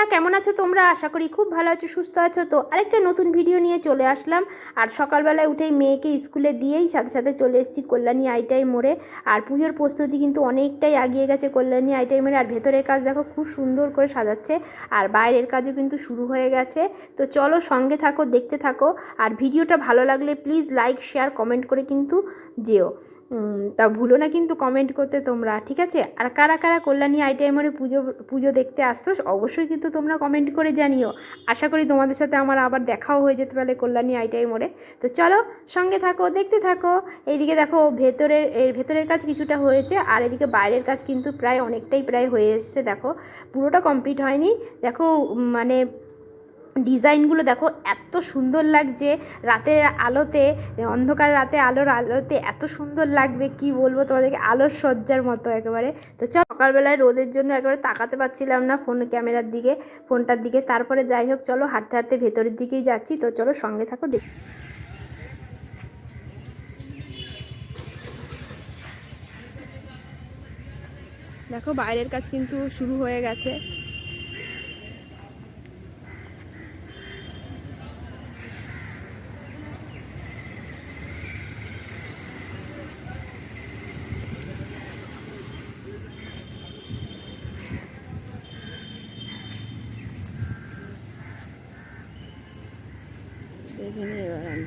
বন্ধুরা, কেমন আছো তোমরা? আশা করি খুব ভালো আছো, সুস্থ আছো। তো আরেকটা নতুন ভিডিও নিয়ে চলে আসলাম। আর সকালবেলায় উঠেই মেয়েকে স্কুলে দিয়েই সাথে সাথে চলে এসেছি কল্যাণী আইটাই মোড়ে। আর পুজোর প্রস্তুতি কিন্তু অনেকটাই আগিয়ে গেছে কল্যাণী আইটাই মোড়ে আর ভেতরের কাজ দেখো, খুব সুন্দর করে সাজাচ্ছে। আর বাইরের কাজও কিন্তু শুরু হয়ে গেছে। তো চলো সঙ্গে থাকো, দেখতে থাকো। আর ভিডিওটা ভালো লাগলে প্লিজ লাইক শেয়ার কমেন্ট করে কিন্তু যেও। তা ভুলো না কিন্তু কমেন্ট করতে তোমরা, ঠিক আছে? আর কারা কারা কল্যাণী আইটাইমারে পুজো পুজো দেখতে আসছো, অবশ্যই কিন্তু তোমরা কমেন্ট করে জানিও। আশা করি তোমাদের সাথে আমার আবার দেখাও হয়ে যেতে পারে কল্যাণী আইটাই মোড়ে তো চলো, সঙ্গে থাকো, দেখতে থাকো। এইদিকে দেখো, ভেতরের, এর ভেতরের কাজ কিছুটা হয়েছে, আর এদিকে বাইরের কাজ কিন্তু প্রায় অনেকটাই প্রায় হয়ে এসছে, দেখো। পুরোটা কমপ্লিট হয়নি। দেখো মানে ডিজাইনগুলো দেখো এত সুন্দর লাগছে। রাতের আলোতে, অন্ধকার রাতে, আলোর আলোতে এত সুন্দর লাগবে, কি বলব তোমাদেরকে? আলোর সজ্জার মতো একেবারে। তো চল, সকালবেলায় রোদের জন্য একেবারে তাকাতে পারছিলাম না ফোন ক্যামেরার দিকে, ফোনটার দিকে। তারপরে যাই হোক, চলো হাঁটতে হাঁটতে ভেতরের দিকেই যাচ্ছি। তো চলো সঙ্গে থাকো, দেখ দেখো, বাইরের কাজ কিন্তু শুরু হয়ে গেছে। দেখে নিই এবার আমি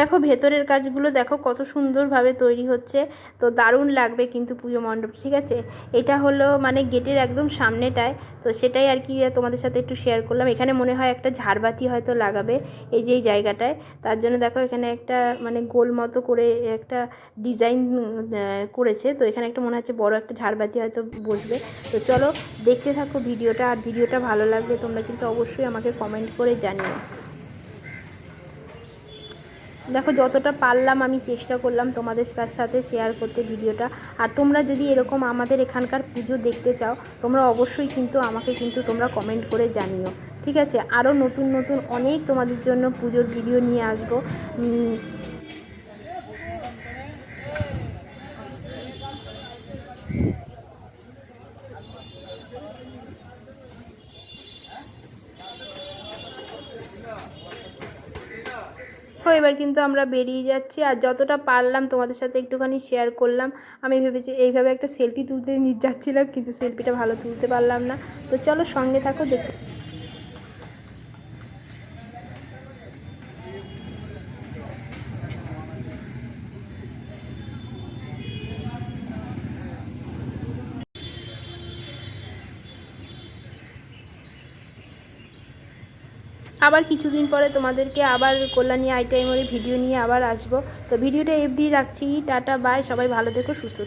দেখো ভেতরের কাজগুলো দেখো কত সুন্দরভাবে তৈরি হচ্ছে। তো দারুণ লাগবে কিন্তু পুজো মণ্ডপ, ঠিক আছে? এটা হলো মানে গেটের একদম সামনেটায়। তো সেটাই আর কি তোমাদের সাথে একটু শেয়ার করলাম। এখানে মনে হয় একটা ঝাড়বাতি হয়তো লাগাবে এই যে এই জায়গাটায়। তার জন্য দেখো এখানে একটা মানে গোল মতো করে একটা ডিজাইন করেছে। তো এখানে একটা মনে হচ্ছে বড় একটা ঝাড়বাতি হয়তো বসবে। তো চলো দেখতে থাকো ভিডিওটা। আর ভিডিওটা ভালো লাগলে তোমরা কিন্তু অবশ্যই আমাকে কমেন্ট করে জানিও। দেখো, যতটা পারলাম আমি চেষ্টা করলাম তোমাদের সাথে শেয়ার করতে ভিডিওটা। আর তোমরা যদি এরকম আমাদের এখানকার পুজো দেখতে চাও, তোমরা অবশ্যই কিন্তু আমাকে কিন্তু তোমরা কমেন্ট করে জানিও। ঠিক আছে? আরও নতুন নতুন অনেক তোমাদের জন্য পুজোর ভিডিও নিয়ে আসব। তো এবার কিন্তু আমরা বেরিয়ে যাচ্ছি আর যতটা পারলাম তোমাদের সাথে একটুখানি শেয়ার করলাম। আমি ভেবেছি এইভাবে একটা সেলফি তুলতে নিয়ে যাচ্ছিলাম কিন্তু সেলফিটা ভালো তুলতে পারলাম না। তো চলো সঙ্গে থাকো দেখো আবার কিছুদিন পরে তোমাদেরকে আবার কল্যাণী আইটাইমের ভিডিও নিয়ে আবার আসব। তো ভিডিওটা এফ দিয়ে রাখছি। টাটা বাই সবাই ভালো দেখো সুস্থ।